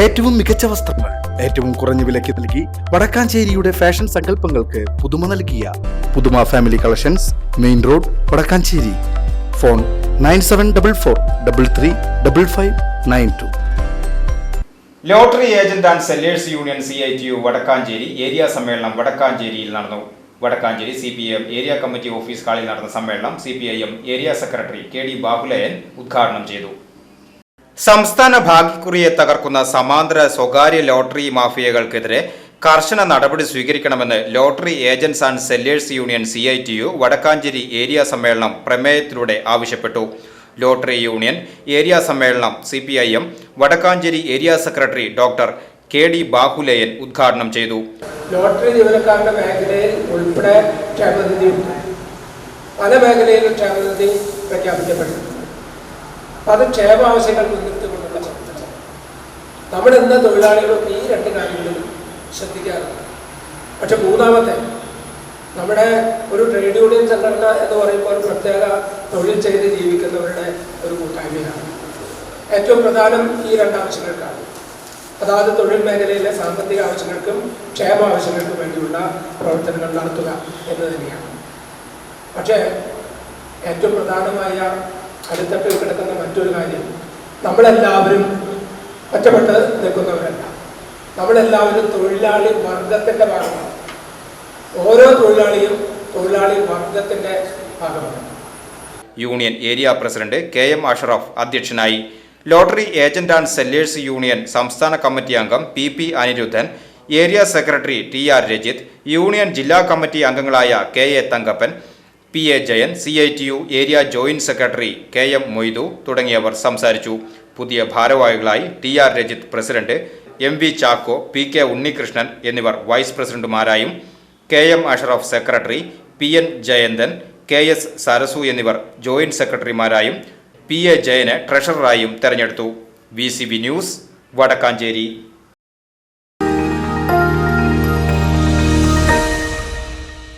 ഏറ്റവും മികച്ച വസ്ത്രങ്ങൾ ഏറ്റവും കുറഞ്ഞ വിലയ്ക്ക് നൽകി വടക്കാഞ്ചേരിയുടെ ഫാഷൻ സങ്കല്പങ്ങൾക്ക് പുതുമ നൽകിയ പുതുമ family collections main road Vadakkanchery. Phone nine seven double four double three double five nine two. Lottery agent and sellers union C I T U Vadakkanchery. Area സമ്മേളനം വടക്കാഞ്ചേരിയിൽ നടന്നു. Vadakkanchery C P M area committee office ഹാളിൽ നടന്ന സമ്മേളനം C P I M area secretary K D Babulayan ഉദ്ഘാടനം ചെയ്തു. സംസ്ഥാന ഭാഗ്യക്കുറിയെ തകർക്കുന്ന സമാന്തര സ്വകാര്യ ലോട്ടറി മാഫിയകൾക്കെതിരെ കർശന നടപടി സ്വീകരിക്കണമെന്ന് lottery agents and sellers union C I T U Vadakkanchery area സമ്മേളനം പ്രമേയത്തിലൂടെ ആവശ്യപ്പെട്ടു. ലോട്ടറി യൂണിയൻ ഏരിയ സമ്മേളനം C P I M Vadakkanchery area secretary doctor K D Bahulayan ഉദ്ഘാടനം ചെയ്തു. ലോട്ടറി ജീവനക്കാരുടെ മേഖലയിൽ ഉൾപ്പെടെ പല മേഖലയിലും അപ്പം അത് ക്ഷേമ ആവശ്യങ്ങൾ മുൻനിർത്തിക്കൊണ്ടുള്ള ചർച്ച. നമ്മൾ എന്ന തൊഴിലാളികളും ഈ രണ്ട് കാര്യങ്ങളിലും ശ്രദ്ധിക്കാറുണ്ട്. പക്ഷെ മൂന്നാമത്തെ നമ്മുടെ ഒരു ട്രേഡ് യൂണിയൻ സംഘടന എന്ന് പറയുമ്പോൾ ഒരു പ്രത്യേക തൊഴിൽ ചെയ്ത് ജീവിക്കുന്നവരുടെ ഒരു കൂട്ടായ്മയാണ്. ഏറ്റവും പ്രധാനം ഈ രണ്ട് ആവശ്യങ്ങൾക്കാണ്. അതാത് തൊഴിൽ മേഖലയിലെ സാമ്പത്തിക ആവശ്യങ്ങൾക്കും ക്ഷേമ ആവശ്യങ്ങൾക്കും വേണ്ടിയുള്ള പ്രവർത്തനങ്ങൾ നടത്തുക എന്ന് തന്നെയാണ്. പക്ഷേ ഏറ്റവും പ്രധാനമായ അടിത്തട്ടിൽ കിടക്കുന്ന മറ്റൊരു കാര്യം നമ്മളെല്ലാവരും ഒറ്റപ്പെട്ട് നിൽക്കുന്നവരല്ല. നമ്മളെല്ലാവരും തൊഴിലാളി വർഗത്തിന്റെ ഭാഗമാണ്. ഓരോ തൊഴിലാളിയും തൊഴിലാളി വർഗത്തിന്റെ ഭാഗമാണ്. Union area president K M Ashraf അധ്യക്ഷനായി lottery agent and sellers union സംസ്ഥാന കമ്മിറ്റി അംഗം P P Aniruddhan area secretary T R Rajith union ജില്ലാ കമ്മിറ്റി അംഗങ്ങളായ K A Thankappan P A Jayan C I T U area joint secretary K M Moythu തുടങ്ങിയവർ സംസാരിച്ചു. പുതിയ ഭാരവാഹികളായി T R Rajith president M V Chacko P K Unnikrishnan എന്നിവർ vice പ്രസിഡന്റുമാരായും K M Ashraf secretary P N Jayanthan K S Sarasu എന്നിവർ joint സെക്രട്ടറിമാരായും P A ജയന് ട്രഷററായും തെരഞ്ഞെടുത്തു. V C B news Vadakkanchery.